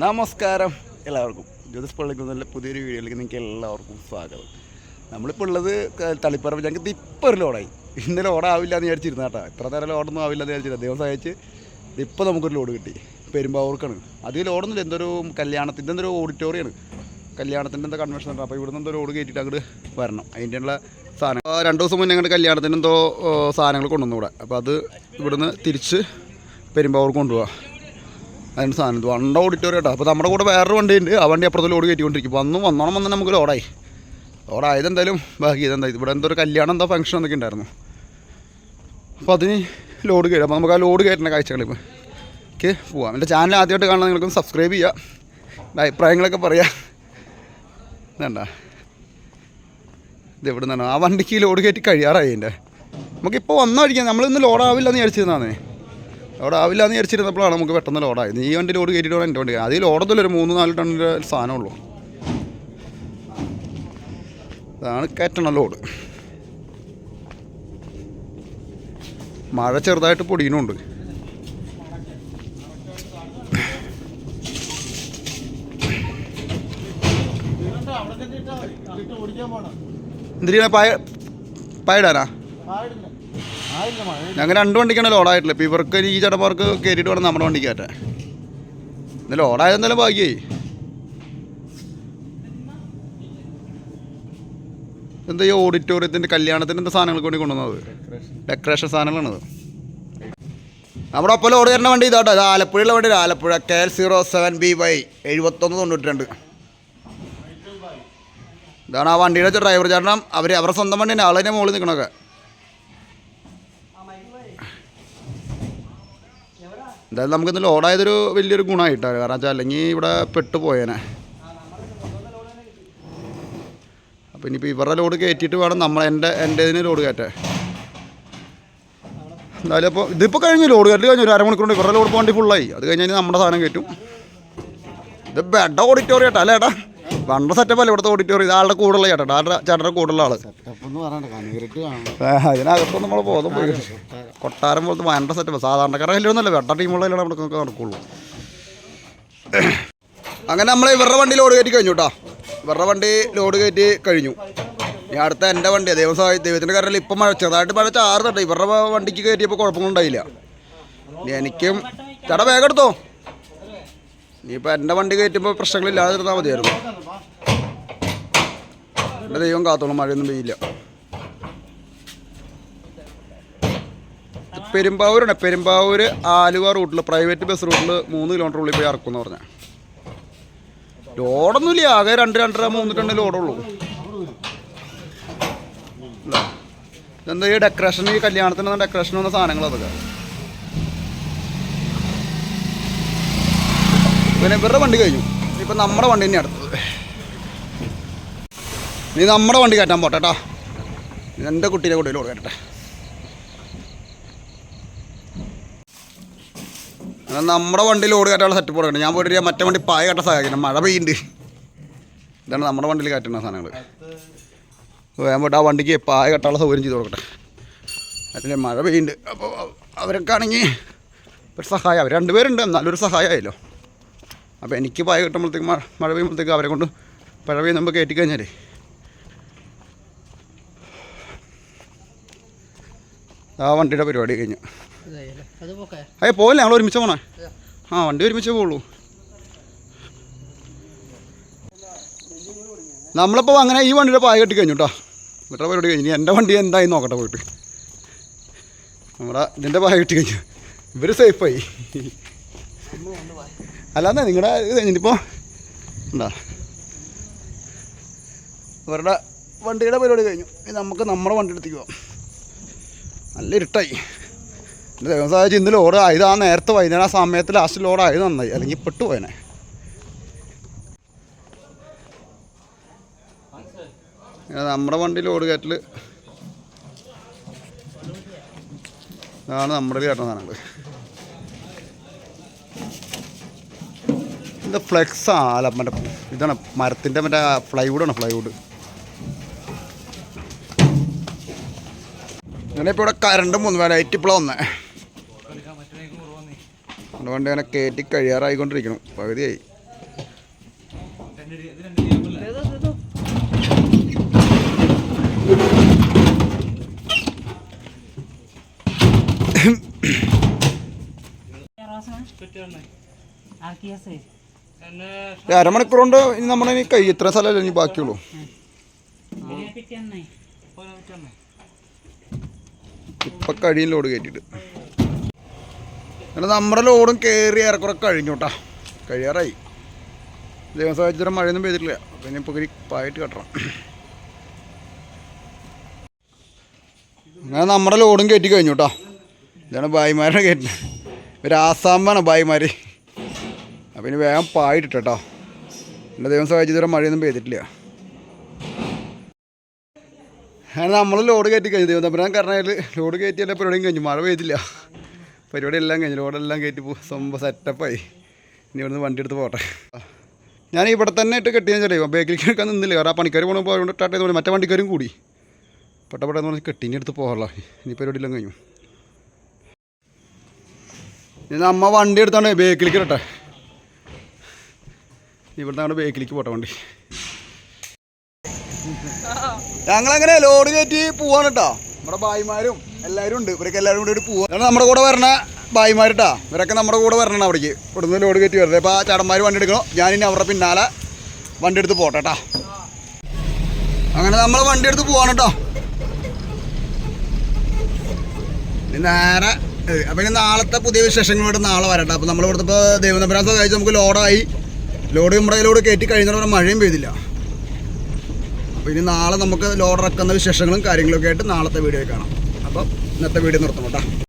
നമസ്കാരം എല്ലാവർക്കും. ജ്യോതിസ് നല്ല പുതിയൊരു വീഡിയോയിലേക്ക് നിങ്ങൾക്ക് എല്ലാവർക്കും സ്വാഗതം. നമ്മളിപ്പോൾ ഉള്ളത് തളിപ്പറമ്പ് ഞങ്ങൾക്ക് ഇപ്പോൾ ഒരു ലോഡായി. ഇന്നലെ ലോഡാവില്ല എന്ന് വിചാരിച്ചിരുന്ന കേട്ടോ. ഇത്ര നേരം ലോഡൊന്നും ആവില്ല എന്ന് വിചാരിച്ചില്ല ദൈവം സഹായിച്ച് ഇപ്പോൾ നമുക്കൊരു ലോഡ് കിട്ടി. പെരുമ്പാവൂർക്കാണ്. ഈ ലോഡൊന്നുമില്ല. എന്തൊരു കല്യാണത്തിന്റെ എന്തൊരു ഓഡിറ്റോറിയാണ് കല്യാണത്തിന്റെ എന്താ കൺവെൻഷൻ ഉണ്ട്. അപ്പോൾ ഇവിടുന്ന് എന്തോ ലോഡ് കയറ്റിയിട്ട് അങ്ങോട്ട് വരണം. അതിന്റെയുള്ള സാധനം. രണ്ട് ദിവസം മുന്നേ അങ്ങോട്ട് കല്യാണത്തിന് എന്തോ സാധനങ്ങൾ കൊണ്ടുവന്നു ഇവിടെ. അപ്പോൾ അത് ഇവിടുന്ന് തിരിച്ച് പെരുമ്പാവൂർ കൊണ്ടുപോകാം അതിന് സാധനം വണ്ട ഓഡിറ്റോറിയം കേട്ടോ. അപ്പോൾ നമ്മുടെ കൂടെ വേറൊരു വണ്ടി ഉണ്ട്. ആ വണ്ടി അപ്പുറത്ത് ലോഡ് കയറ്റിക്കൊണ്ടിരിക്കും. അന്നും വന്നോണം വന്നാൽ നമുക്ക് ലോഡായി ലോഡായത് എന്തായാലും ബാക്കി ഇതെന്താ ഇവിടെ എന്തോ ഒരു കല്യാണം എന്താ ഫംഗ്ഷൻ എന്നൊക്കെ ഉണ്ടായിരുന്നു. അപ്പോൾ അതിന് ലോഡ് കയറും. അപ്പോൾ നമുക്ക് ആ ലോഡ് കയറ്റുന്ന കാഴ്ചകളിപ്പോൾ ഓക്കെ പോവാം. എന്റെ ചാനൽ ആദ്യമായിട്ട് കാണാൻ നിങ്ങൾക്കൊന്ന് സബ്സ്ക്രൈബ് ചെയ്യുക അഭിപ്രായങ്ങളൊക്കെ പറയുക വേണ്ട ഇത് എവിടെ നിന്നാണ് ആ വണ്ടിക്ക് ലോഡ് കയറ്റി കഴിയാറായി എന്റെ നമുക്കിപ്പോൾ വന്നായിരിക്കാം നമ്മളിന്ന് ലോഡാവില്ല എന്ന് വിചാരിച്ചിരുന്നതാണ്. ലോഡ് ആവില്ല എന്ന് വിചാരിച്ചിരുന്നപ്പോഴാണ് നമുക്ക് പെട്ടെന്ന് ലോഡായത് ഈ വണ്ടി ലോഡ് കയറ്റിയിട്ട് വേണം എന്റെ വണ്ടി. അതിൽ ലോഡൊന്നുമില്ല ഒരു മൂന്ന് നാല് ടണ്ണിന്റെ സാധനമുള്ളൂ. അതാണ് കയറ്റണ ലോഡ് മഴ ചെറുതായിട്ട് പൊടിയണുണ്ട് എന്തിനാ പായ പായിടാനാ ഞങ്ങൾ രണ്ട് വണ്ടിക്കാണ് ലോഡായിട്ടില്ല ഇപ്പം ഇവർക്ക് ഈ ചേട്ടന്മാർക്ക് കയറ്റിയിട്ട് വേണം നമ്മുടെ വണ്ടിക്ക് കയറ്റാൻ. ഇന്ന് ലോഡായത് എന്തായാലും ഭാഗ്യമായി എന്താ ഈ ഓഡിറ്റോറിയത്തിന്റെ കല്യാണത്തിന് എന്താ സാധനങ്ങൾക്ക് വേണ്ടി കൊണ്ടുവന്നത്? ഡെക്കറേഷൻ സാധനങ്ങളാണത്. നമ്മുടെ ഒപ്പം ലോഡ് കയറുന്ന വണ്ടി ഇതാട്ടോ. ഇത് ആലപ്പുഴയുള്ള വണ്ടി. Alappuzha K L zero seven B Y എഴുപത്തൊന്ന് തൊണ്ണൂറ്റി രണ്ട് ഇതാണ് ആ വണ്ടിയുടെ ഡ്രൈവർ ചേട്ടനം. അവർ അവരുടെ സ്വന്തം വണ്ടി തന്നെ ആളിനെ മുകളിൽ നിൽക്കണൊക്കെ. എന്തായാലും നമുക്കിന്ന് ലോഡായതൊരു വലിയൊരു ഗുണമായിട്ടാണ് കാരണം വെച്ചാൽ അല്ലെങ്കിൽ ഇവിടെ പെട്ടുപോയേനെ അപ്പോൾ ഇനിയിപ്പോൾ ഇവരുടെ ലോഡ് കയറ്റിയിട്ട് വേണം നമ്മൾ എന്റെ എന്റെ ഇതിന് ലോഡ് കയറ്റാൻ എന്തായാലും ഇപ്പോൾ ഇതിപ്പോൾ കഴിഞ്ഞു ലോഡ് കയറ്റി കഴിഞ്ഞു. ഒരു അരമണിക്കൂർ കൊണ്ട് ഇവരുടെ ലോഡ് പോകേണ്ടി ഫുള്ളായി അത് കഴിഞ്ഞ് കഴിഞ്ഞാൽ നമ്മുടെ സാധനം കയറ്റും ഇത് ബെഡ ഓഡിറ്റോറിയം കേട്ടോ അല്ലേ ഏട്ടാ? പണ്ട സെറ്റപ്പ് അല്ല ഇവിടുത്തെ ഓഡിറ്റോറിയം ഇത് ആളുടെ കൂടുള്ള ചേട്ടാ ആളുടെ ചേട്ടന്റെ കൂടുള്ള ആൾ. അതിനകത്ത് നമ്മൾ ബോധം പോയി. കൊട്ടാരം പോലത്തെ ഭയങ്കര സെറ്റപ്പ് സാധാരണക്കാരെ കല്യാണമല്ല വെട്ട ടീമുള്ള കല്യാണം നമുക്ക് നടക്കുള്ളൂ. അങ്ങനെ നമ്മൾ ഇവരുടെ വണ്ടി ലോഡ് കയറ്റി കഴിഞ്ഞു കേട്ടോ ഇവരുടെ വണ്ടി ലോഡ് കയറ്റി കഴിഞ്ഞു. ഇനി അടുത്ത എന്റെ വണ്ടി ദൈവം സഹായി ദൈവത്തിന്റെ കാരണം ഇപ്പം മഴ ചെറുതായിട്ട് മഴ ചാറുന്നുണ്ട്. ഇവരുടെ വണ്ടിക്ക് കയറ്റിയപ്പോൾ കുഴപ്പങ്ങളുണ്ടായില്ല ഇനി എനിക്കും ചേട്ടാ വേഗം എടുത്തോ? ഇനിയിപ്പോൾ എന്റെ വണ്ടി കയറ്റുമ്പോൾ പ്രശ്നങ്ങളില്ലാതെ ഇരുന്നാൽ മതിയായിരുന്നു. എന്റെ ദൈവം കാത്തോളും മഴയൊന്നും പെയ്യില്ല. പെരുമ്പാവൂരാണ്. പെരുമ്പാവൂർ ആലുവ റൂട്ടിൽ പ്രൈവറ്റ് ബസ് റൂട്ടിൽ മൂന്ന് കിലോമീറ്റർ ഉള്ളിൽ പോയി ഇറക്കും എന്ന് പറഞ്ഞാൽ ലോഡൊന്നുമില്ല ആകെ രണ്ട് രണ്ടര മൂന്ന് ടണ്ണ് ലോഡുള്ളൂ. എന്താ ഈ ഡെക്കറേഷൻ ഈ കല്യാണത്തിന് ഡെക്കറേഷൻ വന്ന സാധനങ്ങൾ അതൊക്കെ പിന്നെ ഇവരുടെ വണ്ടി കഴിഞ്ഞു. ഇപ്പം നമ്മുടെ വണ്ടി തന്നെ അടുത്തത്. നീ നമ്മുടെ വണ്ടി കയറ്റാൻ പോട്ടെ കേട്ടോ എന്റെ കുട്ടീനെ കൂടെ കയറ്റട്ടെ. എന്നാൽ നമ്മുടെ വണ്ടി ലോഡ് കയറ്റാനുള്ള സെറ്റപ്പ് കൊടുക്കണം ഞാൻ പോയിട്ട് മറ്റേ വണ്ടി പായ കെട്ട സഹായിക്കണം മഴ പെയ്യുന്നുണ്ട്. ഇതാണ് നമ്മുടെ വണ്ടിയിൽ കയറ്റുന്ന സാധനങ്ങൾ ഞാൻ പോയിട്ട് ആ വണ്ടിക്ക് പായ കെട്ടാനുള്ള സൗകര്യം ചെയ്ത് കൊടുക്കട്ടെ. അതിന്റെ മഴ പെയ്യുന്നുണ്ട്. അപ്പോൾ അവരൊക്കെ ആണെങ്കിൽ ഒരു സഹായം. അവർ രണ്ടുപേരുണ്ട്. ഒരു സഹായമായല്ലോ അപ്പോൾ എനിക്ക് പായ കിട്ടുമ്പോഴത്തേക്ക് മഴ പെയ്യുമ്പോഴത്തേക്ക് അവരെ കൊണ്ട് മഴ മുമ്പ് കയറ്റി കഴിഞ്ഞാലേ. ആ വണ്ടിയുടെ പരിപാടി കഴിഞ്ഞു. അയ്യ പോകില്ല ഞങ്ങൾ ഒരുമിച്ച് പോണേ? ആ വണ്ടി ഒരുമിച്ച് പോകുള്ളൂ നമ്മളിപ്പോൾ അങ്ങനെ ഈ വണ്ടിയുടെ പായ കെട്ടി കഴിഞ്ഞു കേട്ടോ ഇവിടെ പരിപാടി കഴിഞ്ഞു. ഇനി എന്റെ വണ്ടി എന്തായി നോക്കട്ടെ പോയിട്ട്. നമ്മുടെ ഇതിന്റെ പായ കെട്ടി കഴിഞ്ഞു. ഇവർ സേഫായി അല്ലാതെ നിങ്ങളുടെ ഇത് കഴിഞ്ഞിപ്പോൾ എന്താ? ഇവരുടെ വണ്ടിയുടെ പരിപാടി കഴിഞ്ഞു. ഇനി നമുക്ക് നമ്മുടെ വണ്ടി എടുത്തേക്ക് പോവാം. നല്ല ഇരുട്ടായി. എന്റെ ദൈവം ഇന്ന് ലോഡ് ആയത് ആ നേരത്തെ വൈകുന്നേരം ആ സമയത്ത് ലാസ്റ്റ് ലോഡ് ആയത് നന്നായി. അല്ലെങ്കിൽ പെട്ടു പോയനെ. നമ്മുടെ വണ്ടി ലോഡ് കയറ്റൽ ഇതാണ് നമ്മുടെ കയറ്റുന്ന സാധനങ്ങൾ ഇത് ഫ്ലെക്സാ അല്ല മറ്റേ ഇതാണ് മരത്തിന്റെ മറ്റേ ഫ്ലൈവുഡാണ് ഫ്ലൈവുഡ് അങ്ങനെ ഇപ്പോൾ ഇവിടെ കറണ്ട് മൂന്ന് ലൈറ്റ് ഇപ്പോഴാണ് വന്നേ. അതുകൊണ്ട് അങ്ങനെ കയറ്റി കഴിയാറായിക്കൊണ്ടിരിക്കണം പകുതിയായി. ഒരു അരമണിക്കൂർ കൊണ്ട് ഇനി നമ്മുടെ ഇനി കൈ ഇത്ര സ്ഥലമല്ലേ ഇനി ബാക്കിയുള്ളൂ. ഇപ്പം കഴിയും ലോഡ് കയറ്റിയിട്ട്. അങ്ങനെ നമ്മുടെ ലോഡും കയറി ഏറെക്കുറെ കഴിഞ്ഞു കേട്ടാ കഴിയാറായി. ദൈവം മഴയൊന്നും പെയ്തിട്ടില്ല. അപ്പൊ ഇനി ഇപ്പൊ പായിട്ട് കെട്ടണം. അങ്ങനെ നമ്മുടെ ലോഡും കയറ്റി കഴിഞ്ഞു കേട്ടോ ഇതാണ് ബായിമാരുടെ കയറ്റുന്നത് ഒരു ആസാമാണ് ബായിമാർ അപ്പം ഇനി വേഗം പായിട്ടിട്ട് കേട്ടോ എന്റെ ദൈവം സാഹചര്യം മഴയൊന്നും പെയ്തിട്ടില്ല. അങ്ങനെ നമ്മൾ ലോഡ് കയറ്റി കഴിഞ്ഞു. ദൈവം തമ്പുരാൻ കാരണം ലോഡ് കയറ്റിയല്ല പരിപാടിയും കഴിഞ്ഞു. മഴ പെയ്തില്ല. പരിപാടി എല്ലാം കഴിഞ്ഞു. ലോഡെല്ലാം കയറ്റി പോകും സംഭവം സെറ്റപ്പായി. ഇനി ഇവിടുന്ന് വണ്ടി എടുത്ത് പോട്ടെ. ഞാൻ ഇവിടെ തന്നെ ഇട്ട് കെട്ടിയാൽ ചേട്ടാ ബേക്കിലേക്ക് എടുക്കാൻ നിന്നില്ല. കാരണം ആ പണിക്കാർ പോകുമ്പോൾ അതുകൊണ്ട് ടാട്ട ചെയ്ത് മറ്റേ വണ്ടിക്കാരും കൂടി. പെട്ടപ്പെട്ടെന്ന് പറഞ്ഞ് കെട്ടിന്റെ അടുത്ത് പോകാനുള്ള ഇനി പരിപാടിയെല്ലാം കഴിഞ്ഞു. ഇനി അമ്മ വണ്ടി എടുത്താണ് ബേക്കിലേക്ക് ഇരട്ടെ ഇവിടുന്ന് അങ്ങോട്ട് ബേക്കിലേക്ക് പോട്ടെ വണ്ടി. ഞങ്ങളങ്ങനെ ലോഡ് കയറ്റി പോവാണ് കേട്ടോ നമ്മുടെ ഭായിമാരും എല്ലാവരും ഉണ്ട്. ഇവരൊക്കെ എല്ലാവരും കൂടി പോവാ. നമ്മുടെ കൂടെ വരണ ഭായിമാരിട്ടാ. ഇവരൊക്കെ നമ്മുടെ കൂടെ വരണം അവിടേക്ക്. ഇവിടുന്ന് ലോഡ് കയറ്റി വരുന്നത് അപ്പോൾ ആ ചടന്മാർ വണ്ടി എടുക്കണം. ഞാനിനി അവരുടെ പിന്നാലെ വണ്ടി എടുത്ത് പോട്ടെ കേട്ടോ അങ്ങനെ നമ്മൾ വണ്ടി എടുത്ത് പോവാണ് കേട്ടോ നേരെ അപ്പം ഇനി നാളത്തെ പുതിയ വിശേഷങ്ങളോട് നാളെ വരട്ടെ അപ്പം നമ്മൾ ഇവിടുത്തെ ഇപ്പോൾ ദൈവനപ്രാസം സഹായിച്ച് നമുക്ക് ലോഡായി. ലോഡ് നമ്മുടെ ലോഡ് കയറ്റി കഴിഞ്ഞ മഴയും പെയ്തില്ല. അപ്പോൾ ഇനി നാളെ നമുക്ക് ലോഡ് ഇറക്കുന്ന വിശേഷങ്ങളും കാര്യങ്ങളൊക്കെ ആയിട്ട് നാളത്തെ വീഡിയോ കാണാം. അപ്പോൾ ഇന്നത്തെ വീഡിയോ നിർത്തണം കേട്ടോ.